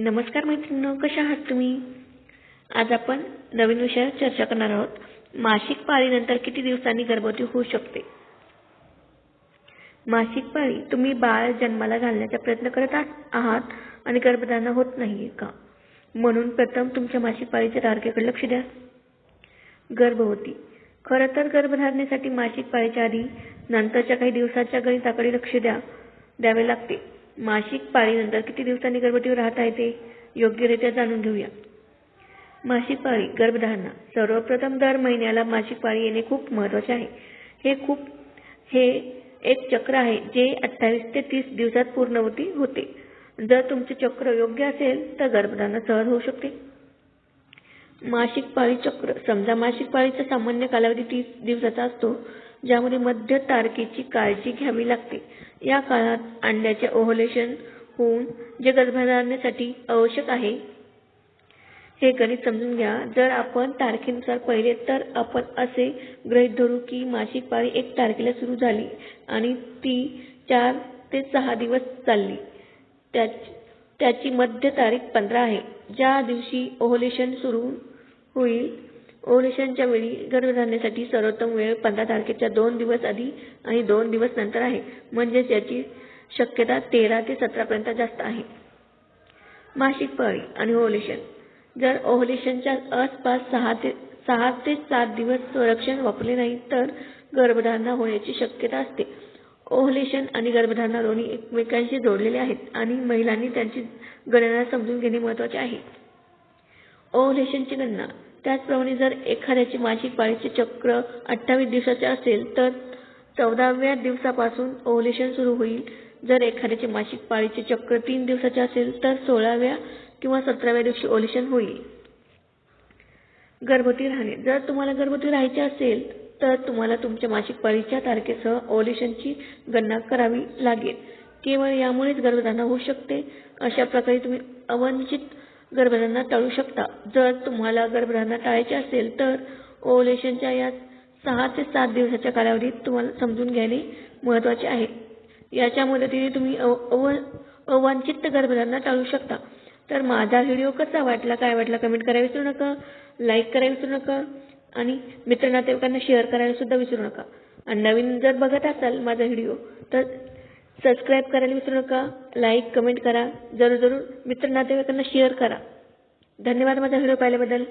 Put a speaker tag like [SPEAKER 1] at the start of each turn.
[SPEAKER 1] नमस्कार मैत्रिणींनो कशा आहात तुम्ही? आज आपण नवीन विषयावर चर्चा करणार आहोत. मासिक पाळीनंतर किती दिवसांनी गर्भवती होऊ शकते? मासिक पाळी तुम्ही बाळ जन्माला घालण्याचा प्रयत्न करत आहात आणि गर्भधारणा होत नाही का? म्हणून प्रथम तुमच्या मासिक पाळीच्या तारखेकडे लक्ष द्या. गर्भवती. खरं तर गर्भधारणेसाठी मासिक पाळीच्या आधी नंतरच्या काही दिवसाच्या गणिताकडे लक्ष द्या. द्यावे लागते. मासिक पाळीनंतर किती दिवसांनी गर्भवती राहता येते? योग्यरित्या जाणून घेऊया. मासिक पाळी गर्भधारणा. सर्वप्रथम दर महिन्याला मासिक पाळी येणे खूप महत्त्वाचे आहे. हे खूप हे एक चक्र आहे जे अठ्ठावीस ते तीस दिवसात पूर्णवती होते. जर तुमचे चक्र योग्य असेल तर गर्भधारणा सहज होऊ शकते. मासिक पाळी चक्र. समजा मासिक पाळीचा सामान्य कालावधी तीस दिवसाचा असतो. ज्यामध्ये मध्य तारखेची काळजी घ्यावी लागते. या काळात अंड्याचे ओव्ह्युलेशन होऊन जे गर्भधारणेसाठी आवश्यक आहे. हे गणित समजून घ्या. जर आपण तारखेनुसार पाहिले तर आपण असे गृहीत धरू की मासिक पाळी एक तारखेला सुरू झाली आणि ती चार ते सहा दिवस चालली. त्याची मध्य तारीख पंधरा आहे. ज्या दिवशी ओव्ह्युलेशन सुरू होईल ओव्ह्युलेशनच्या वेळी गर्भधारणेसाठी सर्वोत्तम वेळ पंधरा तारखेच्या दोन दिवस आधी आणि दोन दिवस नंतर आहे. म्हणजेच याची शक्यता तेरा ते सतरा पर्यंत जास्त आहे. मासिक पाळी आणि ओव्ह्युलेशन जर ओव्ह्युलेशनच्या आसपास सहा ते सहा ते सात दिवस संरक्षण वापरले नाही तर गर्भधारणा होण्याची शक्यता असते. ओव्ह्युलेशन आणि गर्भधारणा दोन्ही एकमेकांशी जोडलेले आहेत आणि महिलांनी त्यांची गणना समजून घेणे महत्त्वाचे आहे. ओव्ह्युलेशनची गणना त्याचप्रमाणे जर एखाद्याचे मासिक पाळीचे चक्र अठ्ठावीस दिवसाचे असेल तर चौदाव्या दिवसापासून ओव्ह्युलेशन सुरू होईल. जर एखाद्याचे मासिक पाळीचे चक्र तीन दिवसाचे असेल तर सोळाव्या किंवा सतराव्या दिवशी ओव्ह्युलेशन होईल. गर्भवती राहणे. जर तुम्हाला गर्भवती राहायचे असेल तर तुम्हाला तुमच्या मासिक पाळीच्या तारखेसह ओव्ह्युलेशनची गणना करावी लागेल. केवळ यामुळेच गर्भधारणा होऊ शकते. अशा प्रकारे तुम्ही अवांछित गर्भधारणा टाळू शकता. जर तुम्हाला गर्भधारणा टाळायची असेल तर ओव्ह्युलेशनच्या या सहा ते सात दिवसाच्या कालावधीत तुम्हाला समजून घेणे महत्त्वाचे आहे. याच्या मदतीने तुम्ही अवांछित गर्भधारणा टाळू शकता. तर माझा व्हिडिओ कसा वाटला काय वाटला कमेंट करायला विसरू नका. लाईक करायला विसरू नका. आणि मित्र नातेवाईकांना शेअर करायला सुद्धा विसरू नका. आणि नवीन जर बघत असाल माझा व्हिडिओ तर सबस्क्राईब करायला विसरू नका. लाईक कमेंट करा. जरूर जरूर. मित्र नातेवाईकांना शेअर करा. धन्यवाद माझा व्हिडिओ पाहिल्याबद्दल.